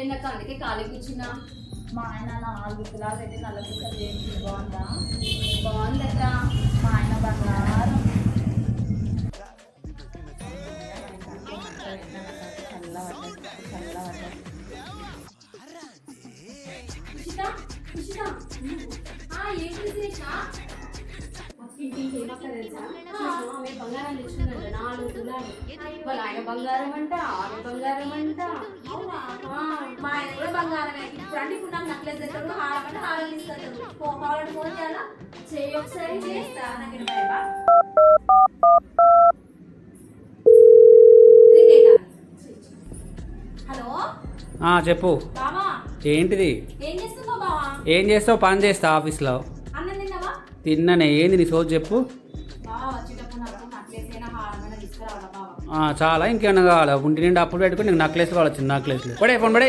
అయిపోయిందక్క అందుకే ఖాళీ కూర్చున్నా. మా ఆయన నాలుగు తులాలు పెట్టి నల్ల పూసలు చేసి బాగుందా? బాగుందక్క మా ఆయన బంగారం. ఆ బంగారం తెచ్చుకుందంట నాలుగు తులాలు. వాళ్ళ ఆయన బంగారం అంట ఆమె బంగారం అంట. బంగారమే ఇప్పుడు అంటే ఇప్పుడు నాకు నక్లెస్ తెస్తాడు హారం అంటే కావాలంటే ఫోన్ చేయాలా? చెయ్యి ఒకసారి చేస్తా నాకు భయమా? హలో? చెప్పు. ఏంటిది? ఏం చేస్తావు? పని చేస్తా ఆఫీస్లో. తిన్ననే. ఏంది నీ సోచు చెప్పు. చాలా ఇంకేమన్నా కావాలా? ఒంటి నిండా అప్పులు పెట్టుకుని నీకు నక్లెస్ కావాలి వచ్చింది నక్లెస్లు పడే ఫోన్ పడే.